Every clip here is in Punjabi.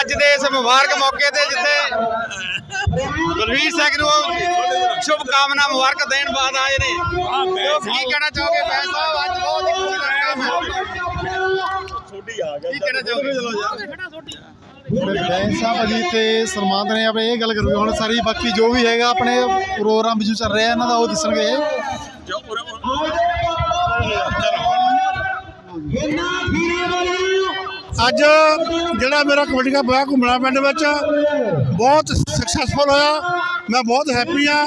ਅੱਜ ਦੇ ਇਸ ਮੁਬਾਰਕ ਮੌਕੇ ਤੇ ਜਿੱਥੇ ਬਲਵੀਰ ਸਿੰਘ ਨੂੰ ਸ਼ੁਭ ਕਾਮਨਾ ਮੁਬਾਰਕ ਦੇਣ ਬਾਅਦ ਆਏ ਨੇ ਕੀ ਕਹਿਣਾ ਚਾਹੋਗੇ ਸਾਹਿਬ ਅੱਜ ਬਹੁਤ ਹੀ ਖੁਸ਼ੀ ਦਾ ਕੰਮ ਹੈ ਕੀ ਕਹਿਣਾ ਚਾਹੋਗੇ ਬੈਂਸ ਸਾਹਿਬ ਜੀ ਤੇ ਸਲਮਾਨ ਨੇ ਆਪਣੇ ਇਹ ਗੱਲ ਕਰੂਗੇ ਹੁਣ ਸਾਰੀ ਬਾਕੀ ਜੋ ਵੀ ਹੈਗਾ ਆਪਣੇ ਪ੍ਰੋਗਰਾਮ ਵਿੱਚ ਚੱਲ ਰਿਹਾ ਇਹਨਾਂ ਦਾ ਉਹ ਦੱਸਣਗੇ ਅੱਜ ਜਿਹੜਾ ਮੇਰਾ ਕਬੱਡੀ ਦਾ ਵਿਆਹ ਘੁੰਮਣਾ ਪਿੰਡ ਵਿੱਚ ਬਹੁਤ ਸਕਸੈਸਫੁਲ ਹੋਇਆ। ਮੈਂ ਬਹੁਤ ਹੈਪੀ ਆ,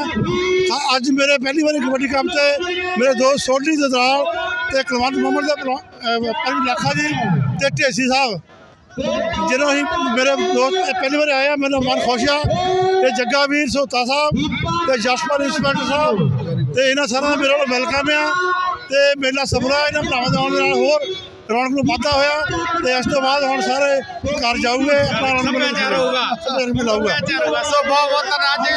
ਅੱਜ ਮੇਰੇ ਪਹਿਲੀ ਵਾਰੀ ਕਬੱਡੀ ਕੱਪ ਤੇ ਮੇਰੇ ਦੋਸਤ ਸੋਢੀ ਦੇ ਨਾਲ ਤੇ ਕੁਲਵੰਤ ਮੁਹੰਮਦ ਦੇ ਪਰਮ ਲੱਖਾ ਜੀ ਤੇ ਢੇਸੀ ਸਾਹਿਬ ਜਦੋਂ ਅਸੀਂ ਮੇਰੇ ਦੋਸਤ ਪਹਿਲੀ ਵਾਰ ਆਏ ਆ ਮੇਰਾ ਮਨ ਖੁਸ਼ ਆ। ਤੇ ਜੱਗਾ ਵੀਰ ਸੋਤਾ ਸਾਹਿਬ ਤੇ ਜਸਪਾਲ ਇੰਸਪੈਕਟਰ ਸਾਹਿਬ ਤੇ ਇਹਨਾਂ ਸਾਰਿਆਂ ਦਾ ਮੇਰੇ ਵੱਲੋਂ ਵੈਲਕਮ ਆ। ਤੇ ਮੇਲਾ ਸਫਲਾ ਇਹਨਾਂ ਭਰਾਵਾਂ ਦੇ ਆਉਣ ਦੇ ਨਾਲ ਹੋਰ ਰੌਣਕ ਨੂੰ ਵਾਧਾ ਹੋਇਆ ਤੇ ਇਸ ਤੋਂ ਬਾਅਦ ਹੁਣ ਸਾਰੇ ਘਰ ਜਾਊਗੇ ਆਪਣਾ ਰੌਣਕ ਮੇਲਾ ਹੋਊਗਾ। ਸੋ ਬਹੁਤ ਬਹੁਤ ਧੰਨਵਾਦ ਜੀ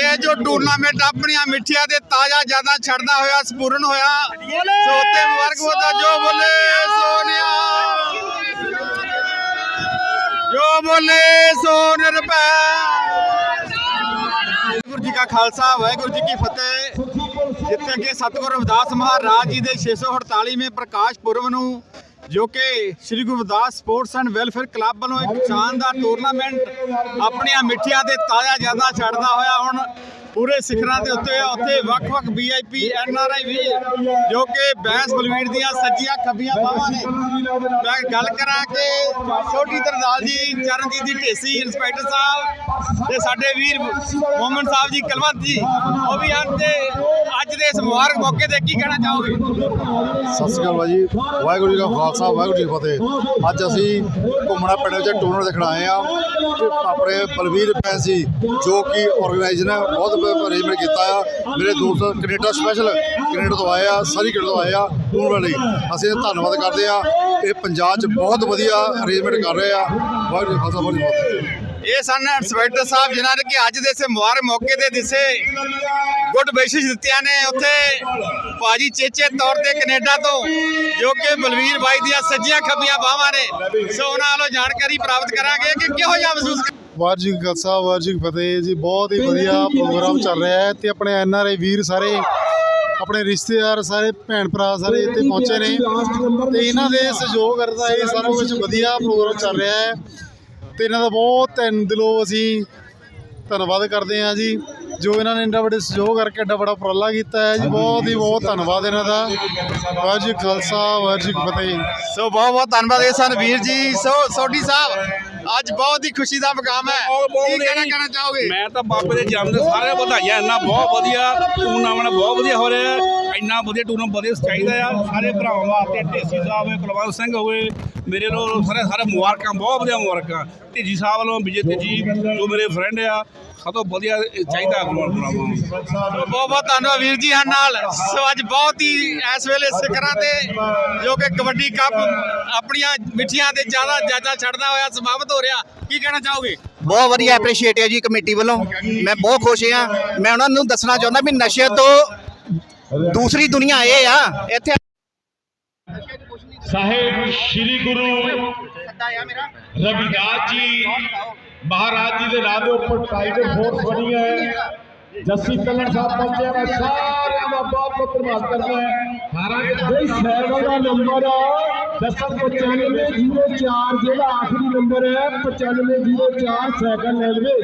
ਇਹ ਜੋ ਟੂਰਨਾਮੈਂਟ ਆਪਣੀਆਂ ਮਿੱਠੀਆਂ ਤੇ ਤਾਜ਼ਾ ਜ਼ਿਆਦਾ ਛੱਡਦਾ ਹੋਇਆ ਸਪੂਰਨ ਹੋਇਆ ਸੋ ਤੇ ਮੁਬਾਰਕ ਹੋਦਾ ਜੋ ਬੋਲੇ ਸੋਨਿਆ। ਜੋ ਬੋਲੇ ਸੋ ਨਿਰਭੈ ਕਾ ਖਾਲਸਾ, ਵਾਹਿਗੁਰੂ ਜੀ ਕੀ ਫਤਿਹ। ਜਿੱਥੇ ਕਿ ਸਤਿਗੁਰੂ ਰਵਿਦਾਸ ਮਹਾਰਾਜ ਜੀ ਦੇ 648ਵੇਂ ਪ੍ਰਕਾਸ਼ ਪੁਰਬ ਨੂੰ, ਜੋ ਕਿ Shri Guru Ravidas sports and welfare club ਵੱਲੋਂ ਇੱਕ ਸ਼ਾਨਦਾਰ ਟੂਰਨਾਮੈਂਟ ਆਪਣੀਆਂ ਮਿੱਠੀਆਂ ਤੇ ਤਾਜ਼ਾ ਜ਼ਿਆਦਾ ਛੱਡਦਾ ਹੋਇਆ ਹੁਣ ਪੂਰੇ ਸਿਖਰਾਂ ਦੇ ਉੱਤੇ ਉੱਥੇ ਵੱਖ-ਵੱਖ ਵੀਆਈਪੀ ਐਨਆਰਆਈ ਵੀ, ਜੋ ਕਿ ਬੈਂਸ ਬਲਵੀਰ ਦੀਆਂ ਸੱਜੀਆਂ ਖੱਬੀਆਂ ਬਾਹਾਂ ਨੇ। ਮੈਂ ਗੱਲ ਕਰਾਂ ਕਿ ਛੋਟੀ ਤਰਦਾਲ ਜੀ, ਚਰਨਜੀਤ ਦੀ ਢੇਸੀ, ਇੰਸਪੈਕਟਰ ਸਾਹਿਬ ਤੇ ਸਾਡੇ ਵੀਰ ਮੋਹਮਨ ਸਾਹਿਬ ਜੀ, ਕਲਵੰਤ ਜੀ, ਉਹ ਵੀ ਹਨ ਤੇ ਅੱਜ ਦੇ ਇਸ ਮੁਬਾਰਕ ਮੌਕੇ ਤੇ ਕੀ ਕਹਿਣਾ ਚਾਹੋਗੇ? ਸਤਿ ਸ਼੍ਰੀ ਅਕਾਲ ਜੀ, ਵਾਹਿਗੁਰੂ ਜੀ ਕਾ ਖਾਲਸਾ, ਵਾਹਿਗੁਰੂ ਜੀ ਕੀ ਫਤਿਹ। ਅੱਜ ਅਸੀਂ ਘੁੰਮਣਾ ਪਿੰਡ ਵਿੱਚ ਟੂਰਨਾਮੈਂਟ ਦੇਖਣ ਆਏ ਆ ਆਪਣੇ ਬਲਵੀਰ ਪੈਂਸੀ ਜੋ ਕਿ ਆਰਗੇਨਾਈਜ਼ਰ ਨੇ, ਬਹੁਤ ਅਰੇਂਜਮੈਂਟ ਕੀਤਾ ਆ। ਮੇਰੇ ਦੋਸਤ ਕੈਨੇਡਾ ਸਪੈਸ਼ਲ ਕੈਨੇਡਾ ਤੋਂ ਆਏ ਆ, ਸਾਰੀ ਕੈਨੇਡਾ ਤੋਂ ਆਏ ਆ ਟੂਰਨਾਮੈਂਟ ਲਈ ਅਸੀਂ ਧੰਨਵਾਦ ਕਰਦੇ ਆ। ਇਹ ਪੰਜਾਬ 'ਚ ਬਹੁਤ ਵਧੀਆ ਅਰੇਂਜਮੈਂਟ ਕਰ ਰਹੇ ਆ। ਵਾਹਿਗੁਰੂ ਜੀ ਖਾਲਸਾ, ਵਾਹਿਗੁਰੂ ਜੀ ਫਤਿਹ। ਇਹ ਸਨ ਇੰਸਪੈਕਟਰ ਸਾਹਿਬ ਜਿਨ੍ਹਾਂ ਨੇ ਕਿ ਅੱਜ ਦੇ ਇਸ ਮੁਬਾਰਕ ਮੌਕੇ ਤੇ ਦਿਸੇ ਗੁੱਡ ਵਿਸ਼ੇਸ਼ ਦਿੱਤੀਆਂ ਨੇ ਉੱਥੇ ਭਾਜੀ ਚੇਚੇ ਤੌਰ ਤੇ ਕੈਨੇਡਾ ਤੋਂ, ਜੋ ਕਿ ਬਲਵੀਰ ਬਾਈ ਦੀਆਂ ਸੱਜੀਆਂ ਖੱਬੀਆਂ ਬਾਹਾਂ ਨੇ। ਸੋ ਉਹਨਾਂ ਵੱਲੋਂ ਜਾਣਕਾਰੀ ਪ੍ਰਾਪਤ ਕਰਾਂਗੇ ਕਿ ਕਿਹੋ ਜਿਹਾ ਮਹਿਸੂਸ ਵਾਹਿਗੁਰੂ ਜੀ ਕਾ ਖਾਲਸਾ ਵਾਹਿਗੁਰੂ ਜੀ ਕੀ ਫਤਿਹ ਜੀ ਬਹੁਤ ਹੀ ਵਧੀਆ ਪ੍ਰੋਗਰਾਮ ਚੱਲ ਰਿਹਾ ਹੈ ਤੇ ਆਪਣੇ ਐਨ ਆਰ ਆਈ ਵੀਰ ਸਾਰੇ ਆਪਣੇ ਰਿਸ਼ਤੇਦਾਰ ਸਾਰੇ ਭੈਣ ਭਰਾ ਸਾਰੇ ਇੱਥੇ ਪਹੁੰਚੇ ਨੇ। ਤੇ ਇਹਨਾਂ ਦੇ ਸਹਿਯੋਗ ਕਰਦਾ ਇਹ ਸਾਰਾ ਕੁਝ ਵਧੀਆ ਪ੍ਰੋਗਰਾਮ ਚੱਲ ਰਿਹਾ ਹੈ। ਤੇ ਇਹਨਾਂ ਦਾ ਬਹੁਤ ਤਨ ਦਿਲੋਂ ਅਸੀਂ ਧੰਨਵਾਦ ਕਰਦੇ ਹਾਂ ਜੀ ਜੋ ਇਹਨਾਂ ਨੇ ਇੰਨਾ ਵੱਡੇ ਸਹਿਯੋਗ ਕਰਕੇ ਐਡਾ ਬੜਾ ਉਪਰਾਲਾ ਕੀਤਾ ਹੈ ਜੀ ਬਹੁਤ ਹੀ ਬਹੁਤ ਧੰਨਵਾਦ। ਇਹਨਾਂ ਦਾ। ਵਾਹਿਗੁਰੂ ਖਾਲਸਾ ਵਾਹਿਗੁਰੂ ਫਤਿਹ। ਸੋ ਬਹੁਤ ਬਹੁਤ ਧੰਨਵਾਦ ਇਹ ਸਨ ਵੀਰ ਜੀ ਸੋ ਸੋਢੀ ਸਾਹਿਬ। ਅੱਜ ਬਹੁਤ ਹੀ ਖੁਸ਼ੀ ਦਾ ਮਕਾਮ ਹੈ। ਕੀ ਕਹਿਣਾ ਕਹਿਣਾ ਚਾਹੋਗੇ? ਮੈਂ ਤਾਂ ਬਾਬੇ ਦੇ ਜਨਮ ਦੇ ਸਾਰੇ ਵਧਾਈਆਂ ਇੰਨਾ ਬਹੁਤ ਵਧੀਆ ਟੂਰਨਾਮੈਂਟ ਬਹੁਤ ਵਧੀਆ ਹੋ ਰਿਹਾ ਹੈ। ਇੰਨਾ ਵਧੀਆ ਟੂਰਨਾਮੈਂਟ ਵਧੀਆ ਚਾਹੀਦਾ ਆ। ਸਾਰੇ ਭਰਾਵਾਂ ਵਾਸਤੇ ਢੇਸੀ ਸਾਹਿਬ ਹੋਵੇ ਕੁਲਵੰਤ ਸਿੰਘ ਹੋਵੇ ਮੇਰੇ ਵੱਲੋਂ ਸਾਰੇ ਸਾਰੇ ਮੁਬਾਰਕਾਂ ਬਹੁਤ ਵਧੀਆ ਮੁਬਾਰਕਾਂ। ਢੇਜੀ ਸਾਹਿਬ ਵੱਲੋਂ ਵਿਜੇ ਤੇਜੀ ਜੋ ਮੇਰੇ ਫਰੈਂਡ ਆ ਸਭ ਤੋਂ ਵਧੀਆ ਇਹ ਚਾਹੀਦਾ ਮੁਬਾਰਕਾਂ ਸੋ ਬਹੁਤ ਬਹੁਤ ਧੰਨਵਾਦ ਵੀਰ ਜੀ ਹਨ ਨਾਲ। ਸੋ ਅੱਜ ਬਹੁਤ ਹੀ ਇਸ ਵੇਲੇ ਸਿਖਰਾਂ ਤੇ ਜੋ ਕਿ ਕਬੱਡੀ ਕੱਪ ਆਪਣੀਆਂ ਮਿੱਠੀਆਂ ਤੇ ਜ਼ਿਆਦਾ ਜਾਜਾ ਛੱਡਦਾ ਹੋਇਆ ਸਮਾਪਤ ਹੋ ਰਿਹਾ। ਕੀ ਕਹਿਣਾ ਚਾਹੋਗੇ? ਬਹੁਤ ਵਧੀਆ ਐਪਰੀਸ਼ੀਏਟ ਹੈ ਜੀ ਕਮੇਟੀ ਵੱਲੋਂ। ਮੈਂ ਬਹੁਤ ਖੁਸ਼ ਹਾਂ। ਮੈਂ ਉਹਨਾਂ ਨੂੰ ਦੱਸਣਾ ਚਾਹੁੰਦਾ ਵੀ ਨਸ਼ੇ ਤੋਂ ਦੂਸਰੀ ਦੁਨੀਆ ਇਹ ਆ। ਇੱਥੇ ਸਾਹਿਬ ਸ੍ਰੀ ਗੁਰੂ ਰਵਿਦਾਸ ਜੀ। ਮਹਾਰਾਜ ਜੀ ਦੇ ਨਾਂ ਦੇ ਉੱਪਰ ਟਾਈਗਰ ਫੋਰਸ ਬਣੀ ਹੈ। ਜੱਸੀ ਤਲਣ ਸਾਹਿਬ ਪਹੁੰਚੇ ਮੈਂ ਸਾਰਿਆਂ ਦਾ ਬਹੁਤ ਬਹੁਤ ਧੰਨਵਾਦ ਕਰਦਾ ਹਾਂ। ਮਹਾਰਾਜ ਦੇ ਸਹਿਬ ਦਾ ਨੰਬਰ ਦਸਾਂ 9504 ਜਿਹੜਾ ਆਖਰੀ ਨੰਬਰ ਹੈ 9504 ਸਾਈਕਲ ਲੈ ਲਵੇ।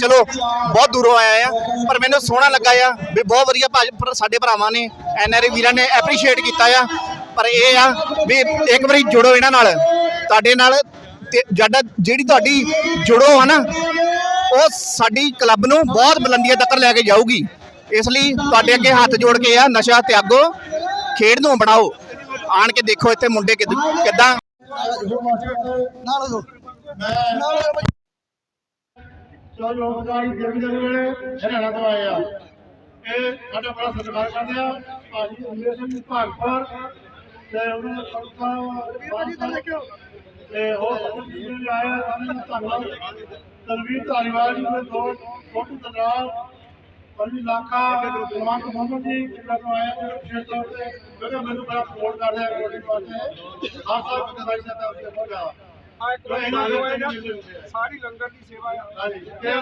ਚਲੋ ਬਹੁਤ ਦੂਰੋਂ ਆਇਆ ਆ ਪਰ ਮੈਨੂੰ ਸੋਹਣਾ ਲੱਗਾ ਆ ਵੀ ਬਹੁਤ ਵਧੀਆ ਭਾਜ- ਸਾਡੇ ਭਰਾਵਾਂ ਨੇ ਐਨਆਰਏ ਵੀਰਾਂ ਨੇ ਐਪਰੀਸ਼ੀਏਟ ਕੀਤਾ ਆ। ਪਰ ਇਹ ਆ ਵੀ ਇੱਕ ਵਾਰੀ ਜੁੜੋ ਇਹਨਾਂ ਨਾਲ ਤੁਹਾਡੇ ਨਾਲ ਤੇ ਜਿਹੜਾ ਜਿਹੜੀ ਤੁਹਾਡੀ ਜੁੜੋ ਆ ਨਾ, ਉਹ ਸਾਡੀ ਕਲੱਬ ਨੂੰ ਬਹੁਤ ਬੁਲੰਦੀਆਂ ਤੱਕ ਲੈ ਕੇ ਜਾਊਗੀ। ਇਸ ਲਈ ਤੁਹਾਡੇ ਅੱਗੇ ਹੱਥ ਜੋੜ ਕੇ ਆ, ਨਸ਼ਾ ਤਿਆਗੋ, ਖੇਡ ਨੂੰ ਬਣਾਓ ਆਣ ਕੇ ਦੇਖੋ ਇੱਥੇ ਮੁੰਡੇ ਕਿੱਦਾਂ ਚਲੋ ਲੋਕਦਾਰੀ ਜਗ ਜਗ ਵੇਲੇ ਹਰਿਆਣਾ ਤੋਂ ਆਏ ਆ। ਇਹ ਸਾਡਾ ਬੜਾ ਸਤਿਕਾਰ ਕਰਦੇ ਆ, ਭਾਜੀ ਅੰਮ੍ਰਿਤ ਸਿੰਘ ਭਾਗਪੁਰ ਤੇ ਉਹਨਾਂ ਦਾ ਸੰਸਥਾ ਤੇ ਹੋਰ ਸਾਰੇ ਜਿਹੜੇ ਆਏ ਆ ਸਾਰਿਆਂ ਦਾ ਧੰਨਵਾਦ। ਤਨਵੀਰ ਧਾਲੀਵਾਲ ਜੀ ਦੇ ਦੋ ਫੋਟੋ ਦਰਾਲ ਪੰਜੀ ਲਾਖਾ ਕੁਮਾਰ ਮੁਹੰਮਦ ਜੀ ਕਿੰਨਾ ਤੋਂ ਆਇਆ ਜੀ ਵਿਸ਼ੇਸ਼ ਤੌਰ ਤੇ ਕਿਉਂਕਿ ਮੈਨੂੰ ਬੜਾ ਸਪੋਰਟ ਕਰ ਰਿਹਾ ਕਬੱਡੀ ਵਾਸਤੇ ਆਪ ਸਾਹਿਬ ਬੰਦੇ ਭਾਈ ਸਾਹਿਬ ਦਾ ਉੱਤੇ ਜ਼ਿਆਦਾ ਸਾਰੀ ਲੰਗਰ ਦੀ ਸੇਵਾ ਆ। ਤੇ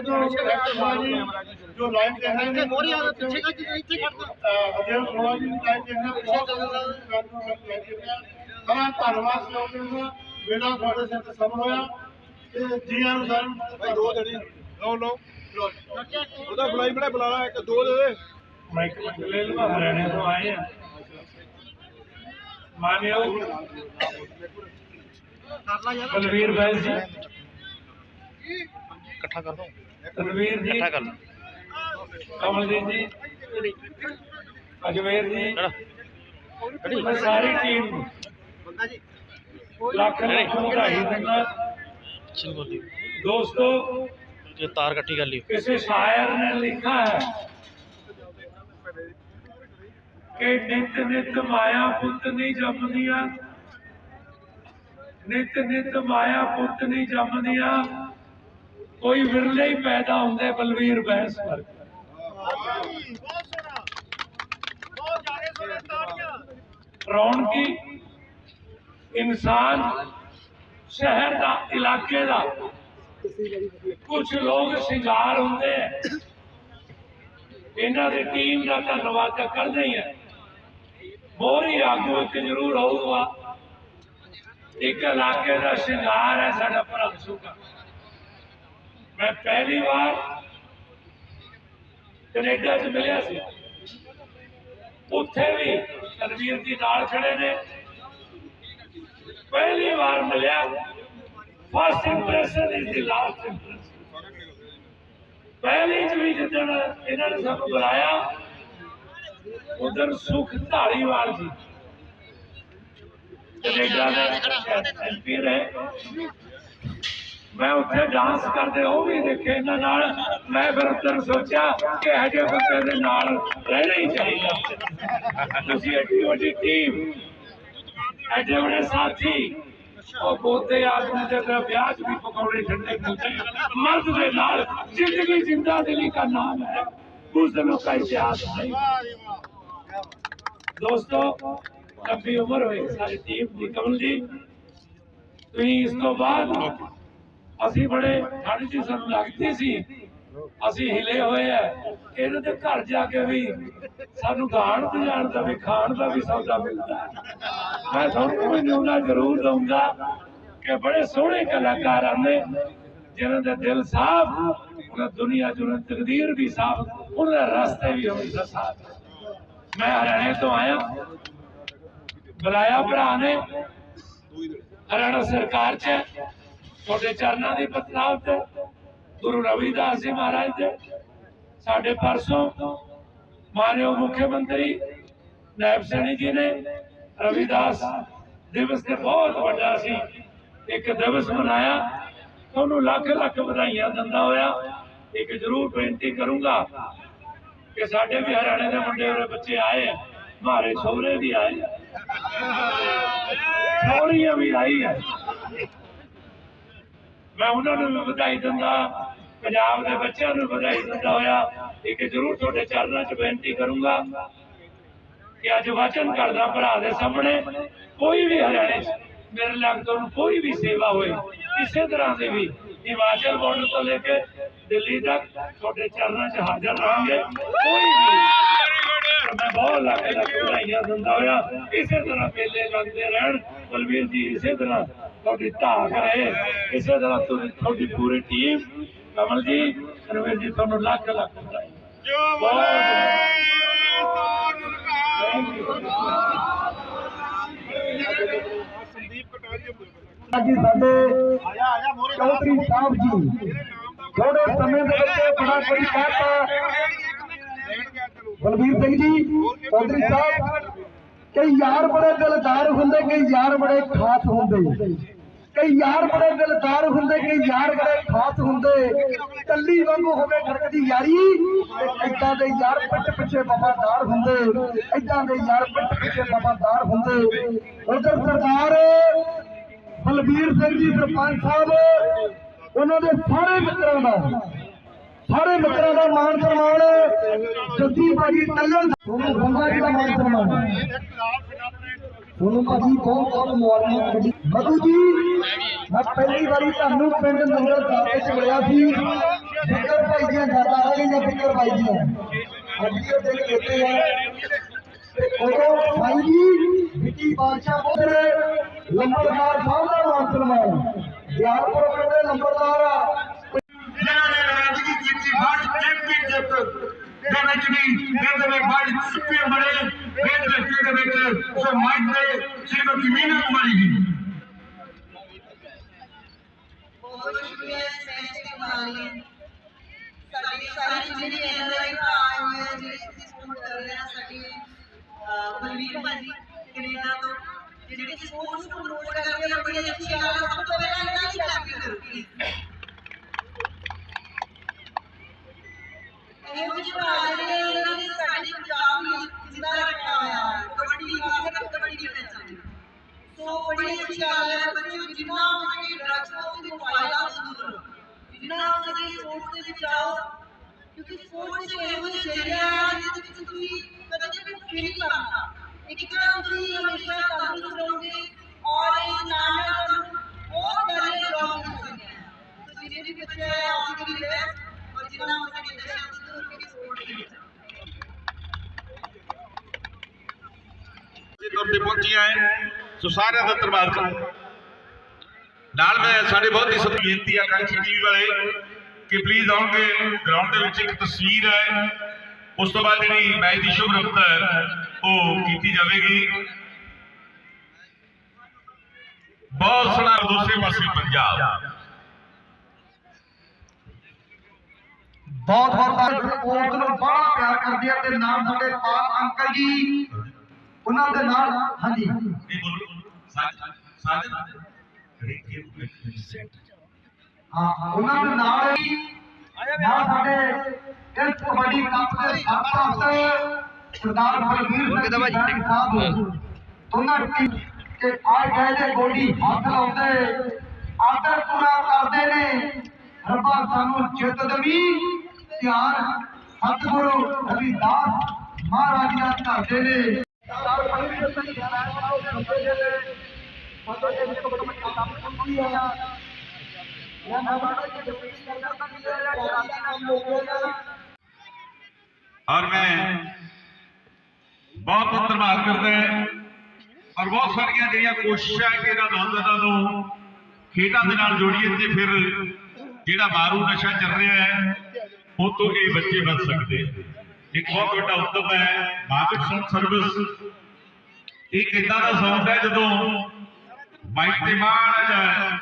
ਜੀ ਜੋ। ਲਾਈਵ ਦੇਖ ਰਹੇ ਨੇ ਮੋਰੀ ਆ ਪਿੱਛੇ ਕੱਢ ਇੱਥੇ ਕੱਢ ਅਜੇ ਸੋਹਾ ਜੀ ਲਾਈਵ ਦੇਖ ਰਹੇ ਬਹੁਤ ਬੜਾ ਧੰਨਵਾਦ। ਸਲੋਕ ਦਾ ਬੇਟਾ ਤੁਹਾਡੇ ਸਿਰ ਤੇ ਸਫਲ ਹੋਇਆ ਤੇ ਜੀਆਂ ਨੂੰ ਸਾਰਿਆਂ ਨੂੰ ਦੋ ਜਣੇ ਲਓ ਲਓ। ਉਹਦਾ ਬੁਲਾਈ ਬੜਾ ਬੁਲਾਣਾ ਇੱਕ ਦੋ ਦੇ ਦੇ। ਮਾਈਕ ਲੈ ਲਵਾ ਹਰਿਆਣੇ ਤੋਂ ਆਏ ਆ। ਮਾਨਿਓ। ਬਲਵੀਰ ਬੈਲ ਜੀ। ਇਕੱਠਾ ਕਰ ਦੋ। ਬਲਵੀਰ ਜੀ। ਇਕੱਠਾ ਕਰ ਕਮਲਜੀਤ ਜੀ। ਅਜਮੇਰ ਜੀ। ਸਾਰੀ ਟੀਮ ਨੂੰ। ਲੱਖ ਲੱਖ ਵਧਾਈ ਦਿੰਦਾ। ਦੋਸਤੋ ਜੋ ਤਾਰ ਇਕੱਠੀ ਕਰ ਲਈ। ਕਿਸੇ ਸ਼ਾਇਰ ਨੇ ਲਿਖਾ ਹੈ ਕਿ ਨਿਤ ਨਿਤ ਮਾਇਆ ਪੁੱਤ ਨਹੀਂ ਜੰਮਦੀਆਂ ਨਿਤ ਨਿਤ ਮਾਇਆ ਪੁੱਤ ਨਹੀਂ ਜੰਮਦੀਆਂ ਕੋਈ ਵਿਰਲੇ ਹੀ ਪੈਦਾ ਹੁੰਦੇ ਬਲਵੀਰ ਬੈਂਸ ਵਰਗੇ। ਰੌਣਕੀ ਇਨਸਾਨ ਸ਼ਹਿਰ ਦਾ ਇਲਾਕੇ ਦਾ ਕੁਝ ਲੋਕ ਸ਼ਿੰਗਾਰ ਹੁੰਦੇ ਹੈ ਇਹਨਾਂ ਦੀ ਟੀਮ ਦਾ ਧੰਨਵਾਦ ਤਾਂ ਕਰਦੇ ਹੀ ਹੈ ਮੋਰੀ ਆਗੂ ਇੱਕ ਜ਼ਰੂਰ ਹੋਊਗਾ ਇੱਕ ਇਲਾਕੇ ਦਾ ਸ਼ਿੰਗਾਰ ਹੈ ਸਾਡਾ ਭਰਤ ਸੁਖਾ ਮੈਂ ਪਹਿਲੀ ਵਾਰ ਕੈਨੇਡਾ 'ਚ ਮਿਲਿਆ ਸੀ ਉੱਥੇ ਵੀ ਤਨਵੀਰ ਜੀ ਨਾਲ ਖੜੇ ਨੇ ਪਹਿਲੀ ਵਾਰ ਮਿਲਿਆ। First impression is the last impression ਪਹਿਲੀ ਚ ਜਿੱਦਣ ਇਹਨਾਂ ਨੇ ਸਾਨੂੰ ਬੁਲਾਇਆ, ਉਧਰ ਸੁਖ ਢਾਲੀਵਾਲ ਜੀ। ਕੈਨੇਡਾ ਦੇ ਐਮਪੀ ਰਹੇ। ਮੈਂ ਉੱਥੇ ਡਾਂਸ ਕਰਦੇ, ਉਹ ਵੀ ਦੇਖੇ ਇਹਨਾਂ ਨਾਲ। ਮੈਂ ਫਿਰ ਉੱਧਰ ਸੋਚਿਆ ਕਿ ਹਜੇ ਬੰਦੇ ਦੇ ਨਾਲ ਰਹਿਣਾ ਹੀ ਚਾਹੀਦਾ। ਤੁਸੀਂ ਐਡੀ ਵੱਡੀ ਟੀਮ ਐਡੇ ਬੜੇ ਸਾਥੀ, ਉਹ ਬੋਤੇ ਆਦਮੀ ਦੇ ਤੇ ਵਿਆਹ ਵੀ ਪਕਾਉਣੇ ਠੰਡੇ ਪੂਤੇ ਮਰਦ ਦੇ ਨਾਲ ਜ਼ਿੰਦਗੀ ਜ਼ਿੰਦਾ ਦਿਲੀ ਦਾ ਨਾਮ ਹੈ। ਉਸ ਦਿਨੋਂ ਦਾ ਇਤਿਹਾਸ ਹੈ। ਦੋਸਤੋ, ਲੰਬੀ ਉਮਰ ਹੋਏ ਸਾਰੀ ਟੀਮ ਦੀ ਕਮਲ ਜੀ ਤੁਸੀਂ ਇਸ ਤੋਂ ਬਾਅਦ ਅਸੀਂ ਬੜੇ ਸਾਡੀ ਜੀ ਸਾਨੂੰ ਲੱਗਦੀ ਸੀ ਅਸੀਂ ਹਿਲੇ ਹੋਏ ਆ। ਇਹਨਾਂ ਦੇ ਘਰ ਜਾ ਕੇ ਵੀ ਸਾਨੂੰ ਗਾਣ ਵਜਾਉਣ ਦਾ ਵੀ, ਖਾਣ ਦਾ ਵੀ ਸੌਦਾ ਮਿਲਦਾ। ਮੈਂ ਤੁਹਾਨੂੰ ਵੀ ਨਿਉਣਾ ਜ਼ਰੂਰ ਦਊਂਗਾ ਕਿ ਬੜੇ ਸੋਹਣੇ ਕਲਾਕਾਰ ਆਂਦੇ ਜਿਨ੍ਹਾਂ ਦੇ ਦਿਲ ਸਾਫ਼, ਉਹਨਾਂ ਦੁਨੀਆ ਚ ਤਕਦੀਰ ਵੀ ਸਾਫ਼, ਉਹਨਾਂ ਰਸਤੇ ਵੀ ਹਮੇਸ਼ਾ ਸਾਫ਼। ਮੈਂ ਹਰਿਆਣੇ ਤੋਂ ਆਇਆ। ਬੁਲਾਇਆ ਭਰਾ ਨੇ। ਹਰਿਆਣਾ ਸਰਕਾਰ ਚ, ਤੁਹਾਡੇ ਚਰਨਾਂ ਦੀ ਪਤਨਾਵ ਤੇ ਗੁਰੂ ਰਵਿਦਾਸ ਜੀ ਮਹਾਰਾਜ ਦੇ। ਸਾਡੇ ਪਰਸੋਂ ਮਾਨਯੋਗ ਮੁੱਖ ਮੰਤਰੀ ਨਾਇਬ ਸੈਣੀ ਜੀ ਨੇ ਰਵਿਦਾਸ ਦਿਵਸ ਤੇ ਬਹੁਤ ਵੱਡਾ ਸੀ। ਇੱਕ ਦਿਵਸ ਮਨਾਇਆ। ਤੁਹਾਨੂੰ ਲੱਖ ਲੱਖ ਵਧਾਈਆਂ ਦਿੰਦਾ ਹੋਇਆ। ਇੱਕ ਜ਼ਰੂਰ ਬੇਨਤੀ ਕਰੂੰਗਾ ਕਿ ਸਾਡੇ ਵੀ ਹਰਿਆਣੇ ਦੇ ਮੁੰਡੇ ਔਰ ਬੱਚੇ ਆਏ ਆ। ਮਾਰੇ ਸੋਹਰੇ ਵੀ ਆਏ। ਆ ਵੀ ਆਈ ਹੈ ਮੈਂ ਉਹਨਾਂ ਨੂੰ ਵੀ ਵਧਾਈ ਦਿੰਦਾ। ਪੰਜਾਬ ਦੇ ਬੱਚਿਆਂ ਨੂੰ ਵਧਾਈ ਦਿੰਦਾ ਹੋਇਆ ਇੱਕ ਜ਼ਰੂਰ ਤੁਹਾਡੇ ਚਰਨਾਂ 'ਚ ਬੇਨਤੀ ਕਰੂੰਗਾ ਕਿ ਅੱਜ ਵਚਨ ਕਰਦਾ ਭਰਾ ਦੇ ਸਾਹਮਣੇ ਕੋਈ ਵੀ ਹਰਿਆਣੇ 'ਚ ਮੇਰੇ ਲੱਗ ਤੋਂ ਕੋਈ ਵੀ ਸੇਵਾ ਹੋਏ, ਕਿਸੇ ਤਰ੍ਹਾਂ ਦੀ ਵੀ ਹਿਮਾਚਲ ਬਾਰਡਰ ਤੋਂ ਲੈ ਕੇ ਦਿੱਲੀ ਤੱਕ ਤੁਹਾਡੇ ਚਰਨਾਂ 'ਚ ਹਾਜ਼ਰ ਰਹਾਂਗੇ। ਕੋਈ ਵੀ ਮੈਂ ਬਹੁਤ ਲੱਖ ਲੱਖ ਵਧਾਈਆਂ ਦਿੰਦਾ ਹੋਇਆ, ਇਸੇ ਤਰ੍ਹਾਂ ਮੇਲੇ ਲੱਗਦੇ ਰਹਿਣ, ਬਲਵੀਰ ਜੀ ਇਸੇ ਤਰ੍ਹਾਂ ਤੁਹਾਡੀ ਧਾਕ ਰਹੇ ਇਸੇ ਤਰ੍ਹਾਂ ਤੁਹਾਡੀ ਪੂਰੀ ਟੀਮ ਕਮਲ ਜੀ ਰਵੀਰ ਜੀ ਤੁਹਾਨੂੰ ਲੱਖ ਲੱਖ ਸਾਡੇ ਚੌਧਰੀ ਸਾਹਿਬ ਜੀ। ਥੋੜੇ ਸਮੇਂ ਦੇ ਵਿੱਚ ਬੜਾ ਬਲਬੀਰ ਸਿੰਘ ਜੀ ਚੌਧਰੀ ਸਾਹਿਬ ਕਈ ਯਾਰ ਬੜੇ ਦਿਲਦਾਰ ਹੁੰਦੇ ਕਈ ਯਾਰ ਬੜੇ ਖਾਸ ਹੁੰਦੇ। ਕਈ ਯਾਰ ਬੜੇ ਦਿਲਦਾਰ ਹੁੰਦੇ ਕਈ ਯਾਰ ਬੜੇ ਖਾਸ ਹੁੰਦੇ। ਕੱਲੀ ਵਾਂਗੂ ਹੋਵੇ ਖੜਕਦੀ ਯਾਰੀ ਤੇ ਦੇ ਯਾਰ ਪਿੱਛੇ ਪਿੱਛੇ ਵਫਾਦਾਰ ਹੁੰਦੇ। ਏਦਾਂ ਦੇ ਯਾਰ ਪਿੱਛੇ ਪਿੱਛੇ ਵਫਾਦਾਰ ਹੁੰਦੇ। ਉਧਰ ਸਰਦਾਰ ਬਲਬੀਰ ਸਿੰਘ ਜੀ ਸਰਪੰਚ ਸਾਹਿਬ, ਉਹਨਾਂ ਦੇ ਸਾਰੇ ਮਿੱਤਰਾਂ ਦਾ, ਸਾਰੇ ਮਿੱਤਰਾਂ ਦਾ ਮਾਣ ਸਨਮਾਨ ਜੱਦੀ ਬਾਜੀ ਤੱਲਣ ਤੁਹਾਨੂੰ ਗੰਗਾ ਜੀ ਦਾ ਮਾਨ ਸਨਮਾਨ? ਤੁਹਾਨੂੰ ਭਾਜੀ ਬਹੁਤ ਬਹੁਤ ਮੁਬਾਰਕਾਂ ਗੱਡੀ ਮਧੂ ਜੀ, ਮੈਂ ਪਹਿਲੀ ਵਾਰੀ ਤੁਹਾਨੂੰ ਪਿੰਡ ਨੰਗਲ ਸਾਹਿਬ ਵਿੱਚ ਮਿਲਿਆ ਸੀ। ਬਿੱਕਰ ਭਾਈ ਦੀਆਂ ਗਾਤਾਂ ਆ ਗਈਆਂ ਭਾਈ ਦੀਆਂ। ਅੱਜ ਇਹ ਦਿਨ ਦਿੱਤੇ ਆ। ਉਦੋਂ ਭਾਈ ਜੀ, ਵਿੱਕੀ ਬਾਦਸ਼ਾਹ ਬੋਲੇ ਲੰਬੜਦਾਰ ਸਾਹਿਬ ਦਾ ਮਾਨ ਸਨਮਾਨ ਗਿਆਨਪੁਰ ਪਿੰਡ ਦੇ ਲੰਬੜਦਾਰ ਆ। ਜਿਨ੍ਹਾਂ ਨੇ ਰਾਜਗੀ ਕੀਤੀ ਵਰਲਡ ਚੈਂਪੀਅਨਸ਼ਿਪ ਦੇ ਵਿੱਚ ਵੀ ਇਹਦੇ ਵਰਲਡ ਚੈਂਪੀਅਨ ਬਣੇ ਵੇਟ ਲਿਫਟਿੰਗ ਦੇ ਵਿੱਚ ਸੋ ਮਾਈਕ ਤੇ ਸ਼੍ਰੀਮਤੀ ਮੀਨਾ ਕੁਮਾਰੀ ਜੀ ਬਹੁਤ ਸ਼ੁਕਰੀਆ ਇਸ ਮੈਚ ਦੇ ਵਾਲੇ ਸਾਡੀ ਸਾਰੀ ਜਿਹੜੀ ਐਨਆਰਆਈ ਆਏ ਹੋਏ ਆ ਜਿਹੜੇ ਸਪੋਰਟ ਕਰ ਰਹੇ ਆ ਸਾਡੀ ਅਹ, ਬਲਵੀਰ ਭਾਜੀ ਕੈਨੇਡਾ ਤੋਂ ਜਿਹੜੇ ਸਪੋਰਟਸ ਨੂੰ ਪ੍ਰਮੋਟ ਕਰ ਰਹੇ ਆ ਬੜੀ ਅੱਛੀ ਗੱਲ ਆ ਸਭ ਤੋਂ ਪਹਿਲਾਂ ਇਹਨਾਂ ਦੀ ਕਲਾਪੀ ਕਰੂਗੀ ਇਹੋ ਜਿਹੇ ਭਰਾ ਜਿਹੜੇ ਆ, ਇਹਨਾਂ ਨੇ ਸਾਡੇ ਪੰਜਾਬ ਨੂੰ ਜਿੰਦਾ ਰੱਖਿਆ ਹੋਇਆ ਹੈ। ਕਬੱਡੀ ਖਾਸ ਕਰਕੇ ਕਬੱਡੀ ਮੈਚ ਆਉਂਦੀ ਸੋ ਬੜੀ ਅੱਛੀ ਗੱਲ ਹੈ ਬੱਚੇ ਜਿੰਨਾ ਹੋ ਸਕੇ ਡਰੱਗਸ ਤੋਂ ਵੀ ਫਾਇਦਾ ਜ਼ਰੂਰ ਲਓ। ਜਿੰਨਾ ਹੋ ਸਕੇ ਸਪੋਰਟਸ ਦੇ ਵਿੱਚ ਆਓ ਕਿਉਂਕਿ ਸਪੋਰਟਸ ਇਹੋ ਜਿਹੀ ਜਗ੍ਹਾ ਹੈ ਜਿਹਦੇ ਵਿੱਚ ਤੁਸੀਂ ਕਦੇ ਵੀ ਫੀਲ ਨਹੀਂ ਕਰਨਾ ਇੱਕ ਤਾਂ ਤੁਸੀਂ ਹਮੇਸ਼ਾ ਤੰਦਰੁਸਤ ਰਹੋਗੇ ਔਰ ਇਹ ਨਾਲ ਨਾਲ ਤੁਹਾਨੂੰ ਬਹੁਤ ਸਾਰੇ ਲੋਕ ਮਿਲਣਗੇ ਸੋ ਜਿਹੜੇ ਵੀ ਬੱਚੇ ਹੈ ਆਪ ਦੀ ਬੈਸਟ ਔਰ ਜਿੰਨਾ ਹੋ ਸਕੇ ਨਸ਼ਾ ਤੋਂ ਦੂਰ ਕੇ ਸਪੋਰਟ ਦੇ ਤੌਰ ਤੇ ਪਹੁੰਚੀਆਂ ਹੈ। ਸੋ ਸਾਰਿਆਂ ਦਾ ਧੰਨਵਾਦ ਕਰਦਾ ਨਾਲ ਮੈਂ ਸਾਡੇ ਬਹੁਤ ਹੀ ਸਤਿ ਬੇਨਤੀ ਆ ਕਾਂਚੀ ਟੀਵੀ ਵਾਲੇ ਕਿ ਪਲੀਜ਼ ਆਉਣਗੇ। ਗਰਾਊਂਡ ਦੇ ਵਿੱਚ ਇੱਕ ਤਸਵੀਰ ਹੈ। ਉਸ ਤੋਂ ਬਾਅਦ ਜਿਹੜੀ ਮੈਚ ਦੀ ਸ਼ੁਭ ਰਫਤ ਹੈ, ਉਹ ਕੀਤੀ ਜਾਵੇਗੀ। ਬਹੁਤ ਸੋਹਣਾ ਦੂਸਰੇ ਪਾਸੇ ਪੰਜਾਬ। ਬਹੁਤ ਬਹੁਤ ਸਪੋਰਟ ਨੂੰ ਬੜਾ ਪਿਆਰ ਕਰਦੀ ਹੈ ਤੇ ਨਾਮ ਸਾਡੇ ਪਾਲ ਅੰਕਲ ਜੀ। ਉਹਨਾਂ ਦੇ ਨਾਲ ਹਾਂਜੀ। ਇਹ ਬੋਲੋ। ਸਾਜਨ ਸਾਜਨ। ਹਾਂ ਉਹਨਾਂ ਦੇ ਨਾਲ ਹੀ ਨਾਲ ਸਾਡੇ ਇਸ ਕਬੱਡੀ ਕੱਪ ਦੇ ਸਰਪੰਚ ਸਰਦਾਰ ਬਲਵੀਰ ਸਿੰਘ ਸਾਹਿਬ ਉਹਨਾਂ ਟੀਮ ਤੇ ਆ ਗਏ ਦੇ ਗੋਡੀ ਹੱਥ ਲਾਉਂਦੇ ਆਦਰ ਪੂਰਾ ਕਰਦੇ ਨੇ। ਰੱਬਾ ਸਾਨੂੰ ਜਿੱਤ ਦੇਵੀ। ਧਿਆਨ ਸਤਿਗੁਰੂ ਰਵਿਦਾਸ ਮਹਾਰਾਜ ਦਾ ਧਰਦੇ ਨੇ। ਸਰਦਾਰ ਬਲਵੀਰ ਸਿੰਘ ਜੀ ਸਾਹਿਬ ਖੰਬੇ ਦੇ ਨੇ ਸਾਡੇ ਦੇ ਧੰਨਵਾਦ ਕਰਦਾ ਔਰ ਬਹੁਤ ਸਾਰੀਆਂ ਜਿਹੜੀਆਂ ਕੋਸ਼ਿਸ਼ਾਂ ਹੈ ਕਿ ਇਹਨਾਂ ਨੌਜਵਾਨਾਂ ਨੂੰ ਖੇਡਾਂ ਦੇ ਨਾਲ ਜੋੜੀਏ ਤੇ ਫਿਰ ਜਿਹੜਾ ਮਾਰੂ ਨਸ਼ਾ ਚੱਲ ਰਿਹਾ ਹੈ, ਉਹ ਤੋਂ ਇਹ ਬੱਚੇ ਬਚ ਸਕਦੇ ਇੱਕ ਬਹੁਤ ਵੱਡਾ ਉਦਮ ਹੈ ਮਾਰਕੀਟ ਸੌਂਗ ਸਰਵਿਸ ਇੱਕ ਇਦਾਂ ਦਾ ਸੌਂਗ ਹੈ ਜਦੋਂ ਮਾਈਕ ਤੇ ਮਾੜਾ ਜਿਹਾ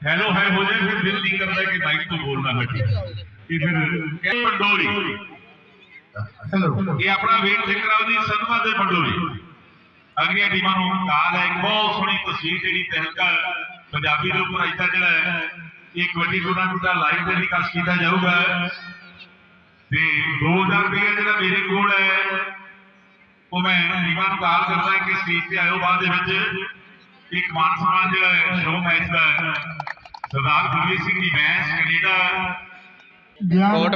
ਹੈਲੋ ਹੈ ਹੋ ਜਾਏ ਫਿਰ ਦਿਲ ਨਹੀਂ ਕਰਦਾ ਕਿ ਮਾਈਕ ਤੋਂ ਬੋਲਣਾ ਹਟੇ ਇਹ ਫਿਰ ਕਹਿ ਪੰਡੋਰੀ। ਇਹ ਆਪਣਾ ਵੇਟ ਚੈੱਕ ਕਰਾਓ ਜੀ ਸਨਮਾ ਦੇ ਪੰਡੋਰੀ। ਅਗਲੀਆਂ ਟੀਮਾਂ ਨੂੰ ਕਾਲ ਹੈ ਇੱਕ ਬਹੁਤ ਸੋਹਣੀ ਤਸਵੀਰ ਜਿਹੜੀ ਤਹਿਲਕਾ ਪੰਜਾਬੀ ਦੇ ਉੱਪਰ ਇੱਥੇ ਜਿਹੜਾ ਹੈ ਇਹ ਕਬੱਡੀ ਟੂਰਨਾਮੈਂਟ ਦਾ ਲਾਈਵ ਟੈਲੀਕਾਸਟ ਕੀਤਾ ਜਾਊਗਾ। ਤੇ 2000 ਰੁਪਏ ਜਿਹੜਾ ਮੇਰੇ ਕੋਲ ਹੈ ਉਹ ਮੈਂ ਟੀਮਾਂ ਨੂੰ ਕਾਲ ਕਰਦਾ ਕਿ ਸਟੇਜ ਤੇ ਆਇਓ ਬਾਅਦ ਦੇ ਵਿੱਚ ਇੱਕ ਮਾਨ ਸਨਮਾਨ ਜਿਹੜਾ ਸ਼ੋਅ ਮੈਚ ਦਾ ਹੈ। ਸਰਦਾਰ ਗੁਰਮੀਤ ਸਿੰਘ ਦੀ ਬੈਂਸ ਕੈਨੇਡਾ ਕੋਟ